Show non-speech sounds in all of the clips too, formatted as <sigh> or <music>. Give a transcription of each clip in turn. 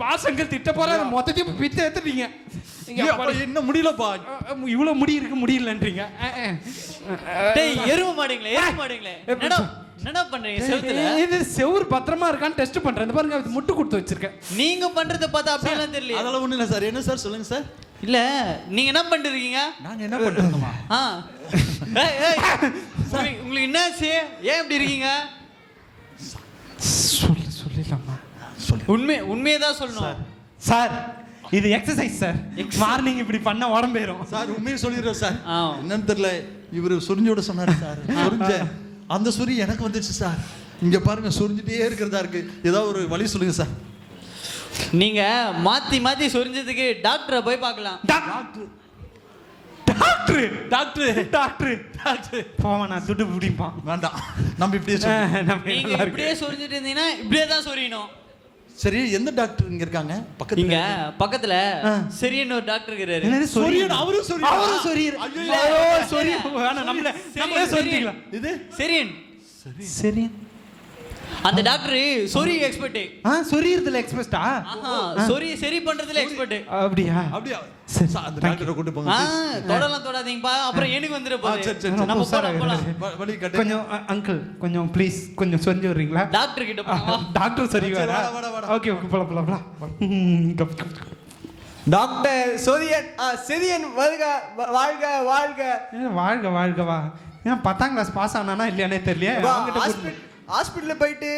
பாசங்கள் திட்ட போற மொத்தத்தையும் பித்த எடுத்துட்டீங்க. இங்க ஏய், அப்பா, என்ன முடியலப்பா இவ்வளவு முடி இருக்கு முடியலன்றீங்க. டேய் எருவ மாட்டீங்களே எருவ மாட்டீங்களே என்னடா என்னடா பண்றீங்க செவுத்துல? இது செவுரு பத்திரமா இருக்கான்னு டெஸ்ட் பண்றேன். இந்த பாருங்க முட்டு கொடுத்து வச்சிருக்கேன். நீங்க பண்றத பார்த்தா அப்படியெல்லாம் தெரியல அதெல்லாம் ஒண்ணும் இல்ல சார். என்ன சார் சொல்லுங்க சார்? இல்ல நீங்க என்ன பண்ணிட்டு இருக்கீங்க நாங்க என்ன பண்றோமா ஆ. ஏய் ஏய் உங்களுக்கு- உங்களுக்கு என்னாச்சு ஏன் இப்படி இருக்கீங்க? சொல்லிடலாமா உண்மை உண்மையை தான் சொல்லணும். சார் இது எக்ஸசைஸ் சார். மார்னிங் இப்படி பண்ண உடம்பேறும் சார் உண்மையை சொல்லிடுறோம் சார். ஆ. என்னன்னு தெரியல இவரு சுரிஞ்சோட சொன்னாரு சார். சுரிஞ்ச அந்த சுரி எனக்கு வந்துச்சு சார். இங்க பாருங்க சுரிஞ்சிட்டே இருக்கிறதா இருக்கு. ஏதாவது ஒரு வழி சொல்லுங்க சார். நீங்க மாத்தி மாத்தி சொரிஞ்சதுக்கு டாக்டரை போய் பார்க்கலாம். Doctor doctor doctor doctor doctor போவான் நான் துட்டு பிடிப்பான். வேண்டாம். நம்ம இப்படியே சொல்லுங்க. நம்ம. இப்படியே சொரிஞ்சிட்டு இருந்தீங்கன்னா இப்படியே தான் சொரியணும் சரி எந்த டாக்டர் இங்க இருக்காங்க? பக்கத்துல இங்க பக்கத்துல சரின்னு ஒரு டாக்டர் இருக்கிறாரு என்னது சொரியன், அவரும் சொரியனா? அவரும் சொரியர். ஐயோ. ஐயோ சொரி வேணாம் நம்மள நம்மளே சொல்லிக்கலாம். இது? சரின் சரி அந்த டாக்டர் சொரி எக்ஸ்பர்ட் ஆ சொரியறதுல எக்ஸ்பிரஸ்டா ஆஹா சொரி சரி பண்றதுல எக்ஸ்பர்ட் அப்படியா? அப்படியா? சரி, அந்த டாக்டரை கூட்டு போங்க தொடலாம் தொடாதீங்கப்பா. அப்புறம் எனக்கு வந்துட ஆ, சரி, சரி, போகுது சரி. நம்ம உஷாரா போலாம் போலாம். இரு. வ- வழி கட்டு. கொஞ்சம் அங்கிள் கொஞ்சம் ப்ளீஸ் கொஞ்சம் சொரிஞ்சு விடுறீங்களா? டாக்டர் கிட்ட போலாம். டாக்டர் சரி வரா வாடா, வாடா, வாடா. ஓகே ஓகே போலாம் போலாம் போலாம். <laughs> டாக்டர் சொரியன் செரியன் வாழ்க வ- வாழ்க வாழ்க. ஏன் வாழ்க வாழ்க வா ஏன் பத்தாம் கிளாஸ் பாஸ் ஆனானா இல்லையானே தெரியல ஹாஸ்பிட்டல்ல போயிட்டு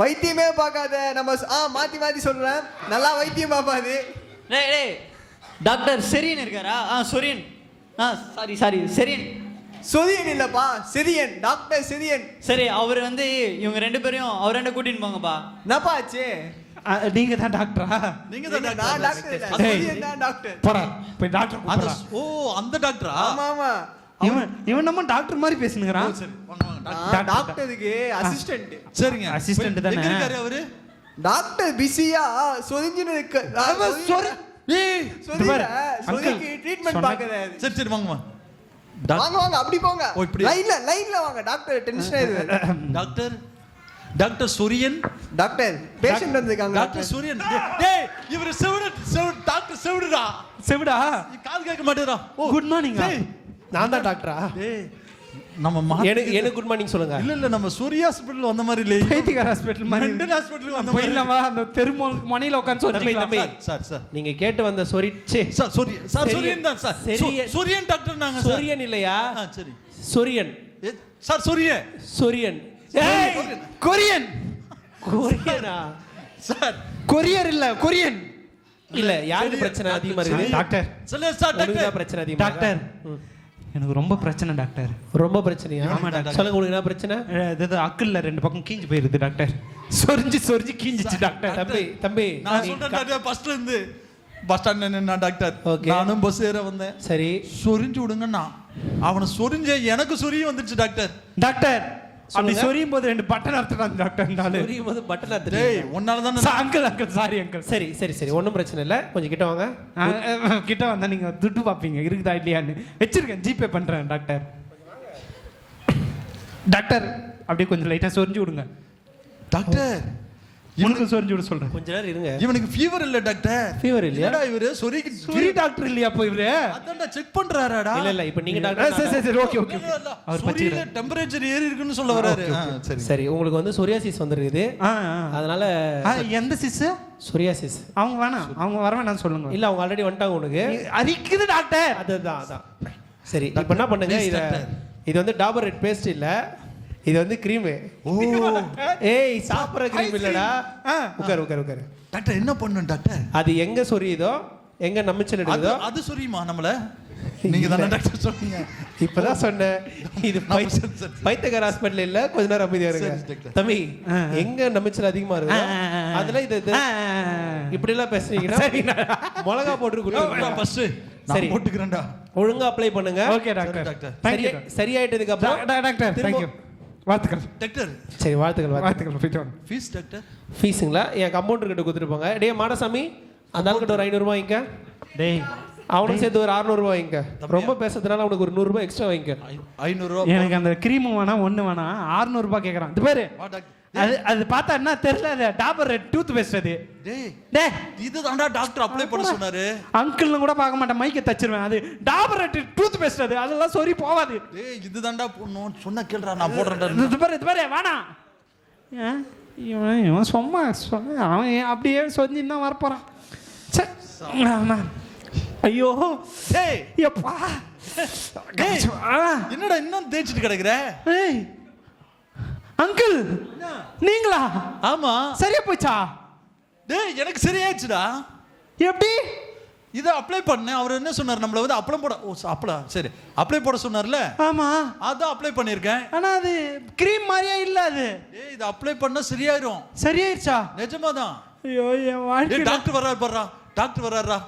வைத்தியமே பார்க்காத நம்ம ஆ மாத்தி மாத்தி சொல்றேன். நல்லா வைத்தியம் பார்ப்பாது டேய் டேய் டாக்டர் செரியன் இருக்காரா? ஆ சொரியன். ஆ சாரி சாரி செரியன். சொரியன் இல்லப்பா செரியன் டாக்டர் செரியன். சரி அவர் வந்து இவங்க ரெண்டு பேரையும் அவர் ரெண்டு கூட்டின்னு போங்கப்பா. என்னப்பா ஆச்சு? நீங்க தான் டாக்டரா? நீங்க தான் நான் டாக்டர் டாக்டர். இல்ல. சொரியன் தான் டாக்டர். போறா போய் டாக்டர் ஓ அந்த டாக்டரா? ஆமா ஆமா. இவன் இவன் நம்ம டாக்டர் மாதிரி பேசுனுங்கிறான். சரி. வாங்க, வாங்க, டாக்டர். நான் டாக்டருக்கு அசிஸ்டன்ட் சரிங்க. போய்- தானே? அவரு? டாக்டர் பிஸியா சொரிஞ்சுன்னு ட்ரீட்மெண்ட் பார்க்கறாரு சரி சரி வாங்கம்மா வாங்க வாங்க. அப்படி போங்க. ஓ, இப்படி. லைன்ல லைன்ல வாங்க. Doctor tension ஆயிருவாரு doctor doctor Suriyan doctor patient வந்திருக்காங்க டாக்டர் சூரியன் டேய், இவர் செவிடு செவிடு டாக்டர் செவிடுடா. செவிடா? கால் கேட்க மாட்டேறா ஓ. குட் மார்னிங் நான் தான் டாக்டரா? டேய். நம்ம எனக்கு எனக்கு குட் மார்னிங் சொல்லுங்க. இல்ல இல்ல நம்ம சூர்யா ஹாஸ்பிடல் வந்த மாதிரி இல்ல பைத்தியக்கார ஹாஸ்பிட்டல் மாதிரி. மெண்டல் ஹாஸ்பிடல் வந்த மாதிரி போயிடலாமா அந்த தெருமோ மணியில சொல்லிக்கலாம். தம்பி. சார், சார் நீங்க கேட்டு வந்த சொரி ச்சே. சார் சூரிய சார் சரியன். சூரியன் தான் சார். சரியன். சூரியன் டாக்டர் நாங்க சார். சொரியன் இல்லையா? ஆ, சரி. சொரியன். சார் சூரியன். சொரியன். ஏய் கொரியன். கொரியனா. சார். கொரியர் இல்ல கொரியன். இல்ல யாருக்கு பிரச்சனை அதிகமா இருக்குது? டாக்டர். சொல்லு சார் டாக்டர் பிரச்சனை அதிகமா டாக்டர். இருக்கா? எனக்கு ரொம்ப பிரச்சனை டாக்டர். ரொம்ப பிரச்சனையா? ஆமா, டாக்டர். சொல்லுங்க உங்களுக்கு என்ன பிரச்சனை? இது அக்கிள்ல ரெண்டு பக்கம் கீஞ்சு போயிருது டாக்டர். சொரிஞ்சு சொரிஞ்சு கீஞ்சிச்சு டாக்டர். தம்பி தம்பி நான் சொல்றேன் டாக்டர் ஃபர்ஸ்ட்ல இருந்து. பஸ் ஸ்டாண்ட்ல நின்னா டாக்டர். Okay. நானும் பஸ் ஏற வந்தேன். சரி. சொரிஞ்சு விடுங்கண்ணா அவனை சொரிஞ்ச எனக்கு சொரிய வந்துருச்சு டாக்டர். டாக்டர் அப்படி. சொரியும் போது ரெண்டு பட்டன் அறுத்துட்டான் டாக்டர் நாலு சொரியும் போது பட்டனா டேய் தெரியும் உன்னால தான் அங்கிள் அங்கிள் சாரி அங்கிள் சரி சரி சரி. ஒன்றும் பிரச்சனை இல்லை. கொஞ்சம் கிட்ட வாங்க. கிட்ட வந்தா நீங்க துட்டு பாப்பீங்க. இருக்குதா இல்லையான்னு. வச்சிருக்கேன். ஜிபே பண்றேன் டாக்டர் டாக்டர் அப்படியே கொஞ்சம் லைட்டா சொரிஞ்சு விடுங்க. டாக்டர் உனக்கு சொரிஞ்சு விட சொல்றேன். கொஞ்ச நேரம் இருங்க. இவனுக்கு ஃபீவர் இல்ல டாக்டர் ஃபீவர் இல்லையா? என்னடா இவரு? சொரிக்கு சொரி டாக்டர் இல்லையா அப்போ இவரு? அதான்டா செக் பண்றாராடா. இல்ல இல்ல இப்போ நீங்க அஹ் சரி டாக்டர் சரி சரி ஓகே ஓகே அவர் பச்சிக்கிறேன் டெம்பரேச்சர் ஏறி இருக்குன்னு சொல்ல வராரு. ஆ, சரி. சரி உங்களுக்கு வந்து சொரியாசிஸ் வந்துருக்குது. ஆ ஆ. அதனால எந்த சிஸ் சொரியாசிஸ் அவங்க வேணாம் அவங்க வர வேணாம் சொல்லுங்க. இல்ல அவங்க ஆல்ரெடி வந்துட்டாங்க உனக்கு. அரிக்குது டாக்டர் அதுதான் அதான் சரி இப்போ என்ன பண்ணுங்க? இத. இது வந்து டாபர் ரெட் பேஸ்ட் இல்ல. இது வந்து கிரீம் ஓ. ஏய் சாப்பிடுற கிரீம் இல்லடா. ஆ. உட்காரு உட்காரு உட்காரு. டாக்டர் என்ன பண்ணும் டாக்டர்? அது எங்க சொரியுதோ எங்க நமிச்சல் அது எடுக்குதோ. அது சொரியுமா நம்மள? நீங்க தானே டாக்டர் சொன்னீங்க. இப்பதான் சொன்னேன். இது பை- சரி, சரி, சரி. பைத்தியக்கார ஹாஸ்பிட்டல் இல்ல கொஞ்ச நேரம் அமைதியா இருங்க. சரி. தம்பி. எங்க நமிச்சல் அதிகமா இருக்கு. அதுல இது இது- இப்படி எல்லாம் பேசுறீங்கன்னா மிளகா போட்டு கொடுங்க ஃபர்ஸ்ட் சரி. சரி. போட்டுக்கிறேன்டா. ஒழுங்கா அப்ளை பண்ணுங்க. ஓகே சரி, டாக்டர். டாக்டர். தேங்க்யூ சரியா- சரியாயிட்டதுக்கு அப்புறம் டாக்டர். தேங்க்யூ வாழ்த்துக்கள். டாக்டர் சரி வாழ்த்துக்கள் வாழ்த்துக்கள். போயிட்டு வாங்க ஃபீஸ் டாக்டர் ஃபீஸுங்களா என் கம்பவுண்டர் கிட்ட கொடுத்துருப்பாங்க டேய் மாடசாமி அந்த ஆளுக்கிட்ட ஒரு ஐநூறுரூவா வாங்கிக்க டேய் அவனுக்கு சேர்த்து ஒரு அறுநூறுவா வாங்கிக்க ரொம்ப பேசுறதுனால அவனுக்கு ஒரு நூறுரூவா எக்ஸ்ட்ரா வாங்கிக்க ஐநூறு ரூபா எனக்கு அந்த கிரீம் வேணாம் ஒண்ணு வேணாம் 600 ரூபாய் கேக்குறான். இது பாரு? அது அது பார்த்தா என்ன தெரியல அது டாபர் ரெட் டூத் பேஸ்ட் அது. டேய் டே. இதுதான்டா டாக்டர் அப்ளை பண்ண சொன்னாரு. அங்கிள்னு கூட பார்க்க மாட்டேன் மைக்கை தச்சிருவேன். அது டாபர் ரெட் டூத் பேஸ்ட் அது. அதெல்லாம் சொறி போவாது. டேய் இதுதான்டா போடணும் சொன்னா கேளுடா நான் போடுறேன்டா. இது பாரு இது பாரு ஏன் இவன் இவன் சும்மா சொன்ன அவன் அப்படியே சொல்லி இன்னும் வரப்போறான். ச்சே. ஆமா. ஐயோ. டேய். எப்பா. டேய். என்னடா இன்னும் தேய்ச்சிட்டு கிடக்குற? ஏய். அங்கிள் நீங்களா? ஆமா. சரியா போச்சா டேய் எனக்கு சரியாயிடுச்சுடா. எப்படி? இதை அப்ளை பண்ணேன். அவர் என்ன சொன்னார்? நம்மள வந்து அப்ளை போட ஓ அப்ளை சரி. அப்ளை போட சொன்னார்ல? ஆமா. அதான் அப்ளை பண்ணியிருக்கேன். ஆனா அது கிரீம் மாதிரியா இல்ல அது. டேய் இது அப்ளை பண்ணா சரியாயிரும். சரியாயிருச்சா? நிஜமாதான். ஐயோ என் வாழ்க்கை டாக்டர் வர்றாரு பாருடா. டாக்டர் வர்றாரா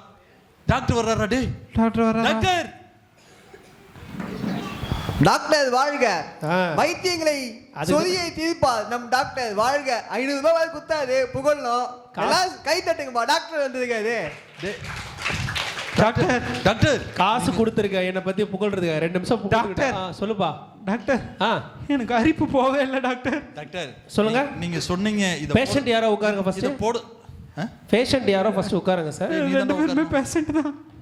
டாக்டர் வர்றாரா டேய். டாக்டர் வர டாக்டர் டாக்டர் வாழ்க. வைத்தியங்களை சொதியை தீர்ப்பார் நம் டாக்டர் வாழ்க. ஐநூறு ரூபாய் குத்தாது. புகழணும். எல்லாம் கை தட்டுங்கப்பா டாக்டர் வந்திருக்காரு. Doctor doctor. காசு கொடுத்துருக்க. என்னை பத்தி புகழ்றதுக்கு ரெண்டு நிமிஷம் டாக்டர். சொல்லுப்பா. டாக்டர் ஆ. எனக்கு அரிப்பு போகவே இல்லை டாக்டர். டாக்டர் சொல்லுங்க. நீங்க சொன்னீங்க இத பேஷண்ட் யாரோ உட்காருங்க ஃபர்ஸ்ட் போடு. ஆ? பேஷண்ட் யாரோ ஃபர்ஸ்ட் உட்காருங்க சார் ரெண்டு பேருமே. பேஷண்ட் தான்.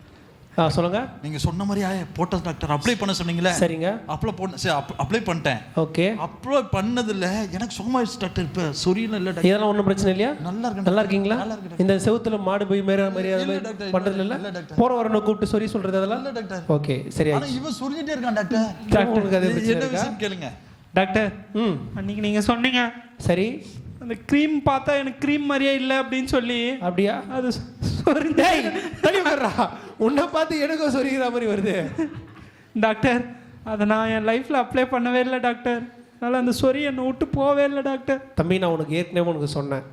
சொல்லுங்க. நீங்க சொன்ன மாதிரி ஆய போட்ட டாக்டர் அப்ளை பண்ண சொன்னீங்களே. சரிங்க. அப்ளை பண்ண சரி அப்ளை பண்ணிட்டேன். ஓகே. அப்ளை பண்ணதுல எனக்கு சுகமாயிடுச்சு டாக்டர் இப்ப. சொரியல இல்ல டாக்டர் இதெல்லாம் ஒன்றும் பிரச்சனை இல்லையா? நல்லா இருக்கு நல்லா இருக்கீங்களா. இந்த செவுத்துல மாடு போய் மேற மாதிரி அது பண்றது இல்ல. போற வரணும் கூப்பிட்டு சொல்லி சொல்றது அதெல்லாம்? இல்ல டாக்டர் ஓகே சரி ஆனா இவன் சொரிஞ்சிட்டே இருக்கான் டாக்டர் டாக்டர் உங்களுக்கு அது பிரச்சனை என்ன இருக்கா? விஷயம் கேளுங்க. டாக்டர் ம். அன்னைக்கு நீங்க சொன்னீங்க. சரி. அந்த க்ரீம் பார்த்தா எனக்கு க்ரீம் மாதிரியே இல்லை அப்படின்னு சொல்லி. அப்படியா? அது <laughs> டேய் தள்ளி உன்னை பார்த்து எனக்கும் சொரிகிற மாதிரி வருது. டாக்டர் அதை நான் என் லைஃப்ல அப்ளை பண்ணவே இல்லை டாக்டர். அதனால அந்த சொறி என்னை விட்டு போவே இல்லை டாக்டர். தம்பி நான் உனக்கு ஏற்கனவே உனக்கு சொன்னேன்.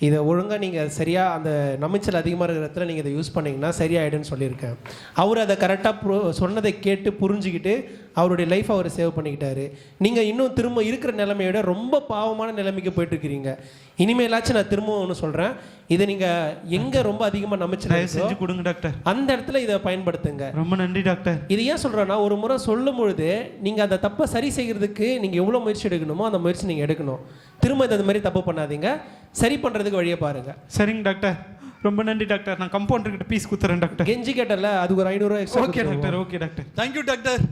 இதை ஒழுங்காக நீங்கள் சரியாக அந்த நமைச்சல் அதிகமாக இருக்கிற இடத்துல நீங்கள் இதை யூஸ் பண்ணீங்கன்னா சரியாயிடுன்னு சொல்லியிருக்கேன். அவர் அதை கரெக்டாக சொன்னதை கேட்டு புரிஞ்சுக்கிட்டு அவருடைய லைஃப் அவர் சேவ் பண்ணிக்கிட்டாரு. நீங்கள் இன்னும் திரும்ப இருக்கிற நிலைமையோட ரொம்ப பாவமான நிலைமைக்கு போயிட்டு இருக்கிறீங்க இனிமேலாச்சும் நான் திரும்ப ஒன்று சொல்கிறேன் இதை நீங்கள் எங்கே ரொம்ப அதிகமாக தயவு செஞ்சு கொடுங்க டாக்டர். அந்த இடத்துல இதை பயன்படுத்துங்க. ரொம்ப நன்றி டாக்டர். இது ஏன் சொல்கிறேன்னா ஒரு முறை சொல்லும் பொழுது நீங்கள் அந்த தப்பை சரி செய்கிறதுக்கு நீங்கள் எவ்வளோ முயற்சி எடுக்கணுமோ அந்த முயற்சி நீங்கள் எடுக்கணும். திரும்ப இந்த மாதிரி தப்பு பண்ணாதீங்க. சரி பண்ணுறதுக்கு வழியை பாருங்கள் சரிங்க டாக்டர். ரொம்ப நன்றி டாக்டர். நான் கம்பவுண்டர் கிட்ட பீஸ் குத்துறேன் டாக்டர். கெஞ்சி கேட்டல அதுக்கு ஒரு ஐநூறுரூவா extra okay doctor okay doctor. Thank you doctor.